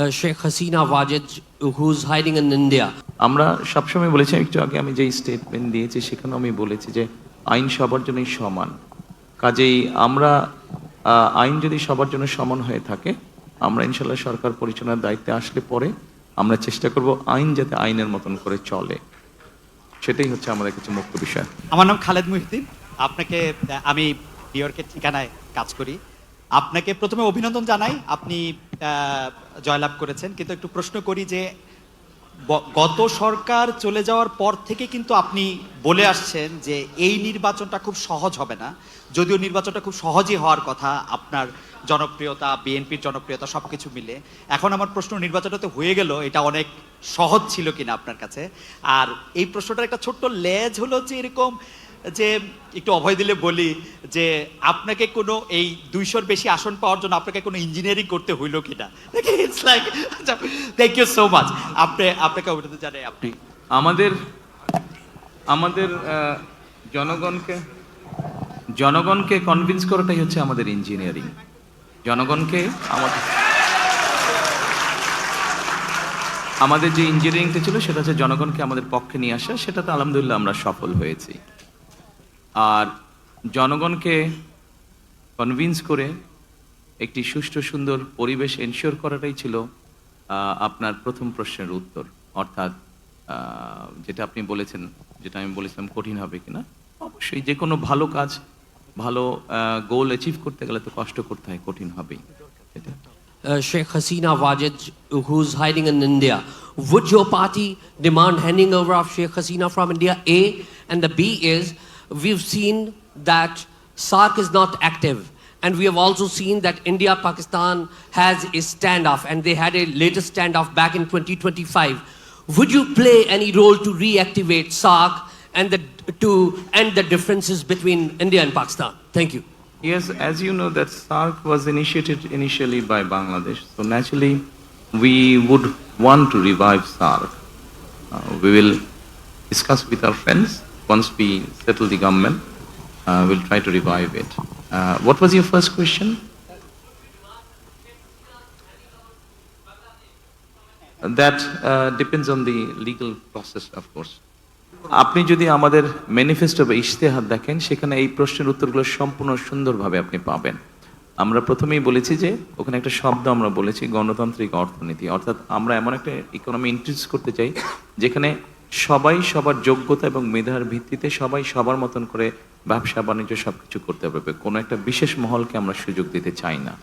uh, Hasina Wazed Wajid, hiding hiding India আমরা সবসময় বলেছি একটু আগে আমি যেই স্টেটমেন্ট দিয়েছি সেখানে আমি বলেছি যে আইন সবার জন্যই সমান। কাজেই আমরা আইন যদি সবার জন্য সমান হয়ে থাকে আমরা ইনশাল্লাহ সরকার পরিচালনার দায়িত্বে আসলে পরে আমরা চেষ্টা করব আইন যাতে আইনের মতন করে চলে। সেটাই হচ্ছে আমাদের কাছে মুখ্য বিষয়। আমার নাম খালেদ মুহিদ্দিন আপনাকে আমি নিউ ইয়র্কের ঠিকানায় কাজ করি। আপনাকে প্রথমে অভিনন্দন জানাই। আপনি জয়লাভ করেছেন। কিন্তু একটু প্রশ্ন করি যে গত সরকার চলে যাওয়ার পর থেকে কিন্তু আপনি বলে আসছেন যে, এই নির্বাচনটা খুব সহজ হবে না। যদিও নির্বাচনটা খুব সহজই হওয়ার কথা, আপনার জনপ্রিয়তা, বিএনপির জনপ্রিয়তা সব কিছু মিলে। এখন আমার প্রশ্ন, নির্বাচনটা তো হয়ে গেল, এটা অনেক সহজ ছিল কিনা আপনার কাছে? আর এই প্রশ্নটার একটা ছোট্ট লেজ হলো যে, এরকম যে একটু অভয় দিলে বলি যে আপনাকে কোনো এই দুইশোর বেশি আসন পাওয়ার জন্য আপনাকে কোনো ইঞ্জিনিয়ারিং করতে হইল কিনা? It's like thank you so much আপনি, আপনাকে অভিনন্দন জানাই আপনি। আমাদের আমাদের জনগণকে জনগণকে কনভিন্স করাটাই হচ্ছে আমাদের ইঞ্জিনিয়ারিং জনগণকে আমাদের আমাদের যে ইঞ্জিনিয়ারিংটা ছিল, সেটা হচ্ছে জনগণকে আমাদের পক্ষে নিয়ে আসা, সেটাতে আলহামদুলিল্লাহ আমরা সফল হয়েছি। আর জনগণকে কনভিন্স করে একটি সুষ্ঠু সুন্দর পরিবেশ এনশিওর করাটাই ছিল আপনার প্রথম প্রশ্নের উত্তর অর্থাৎ যেটা আপনি বলেছেন যেটা আমি বলেছিলাম কঠিন হবে কিনা অবশ্যই যে কোনো ভালো কাজ ভালো গোল অ্যাচিভ করতে গেলে তো কষ্ট করতে হয় কঠিন হবেই এটা Sheikh Hasina Wajid, who's hiding in India. Would your party demand handing over of Sheikh Hasina from India? A. And the B is, we've seen that SARC is not active. And we have also seen that India Pakistan has a standoff, and they had a latest standoff back in 2025. Would you play any role to reactivate SARC and the, to end the differences between India and Pakistan? Thank you. Yes, as you know, that SARC was initiated initially by Bangladesh. So naturally, we would want to revive SARC. Uh, we will discuss with our friends once we settle the government. Uh, we'll try to revive it. Uh, what was your first question? That uh, depends on the legal process, of course. আপনি যদি আমাদের manifesto বা ইশতেহার দেখেন সেখানে এই প্রশ্নের উত্তরগুলো সম্পূর্ণ সুন্দরভাবে আপনি পাবেন আমরা প্রথমেই বলেছি যে ওখানে একটা শব্দ আমরা বলেছি গণতান্ত্রিক অর্থনীতি অর্থাৎ আমরা এমন একটা ইকোনমি ইন্ট্রোডিউস করতে চাই যেখানে সবাই সবার যোগ্যতা এবং মেধার ভিত্তিতে সবাই সবার মতন করে ব্যবসা, বাণিজ্য সবকিছু করতে পারবে। কোনো একটা বিশেষ মহলকে আমরা সুযোগ দিতে চাই না।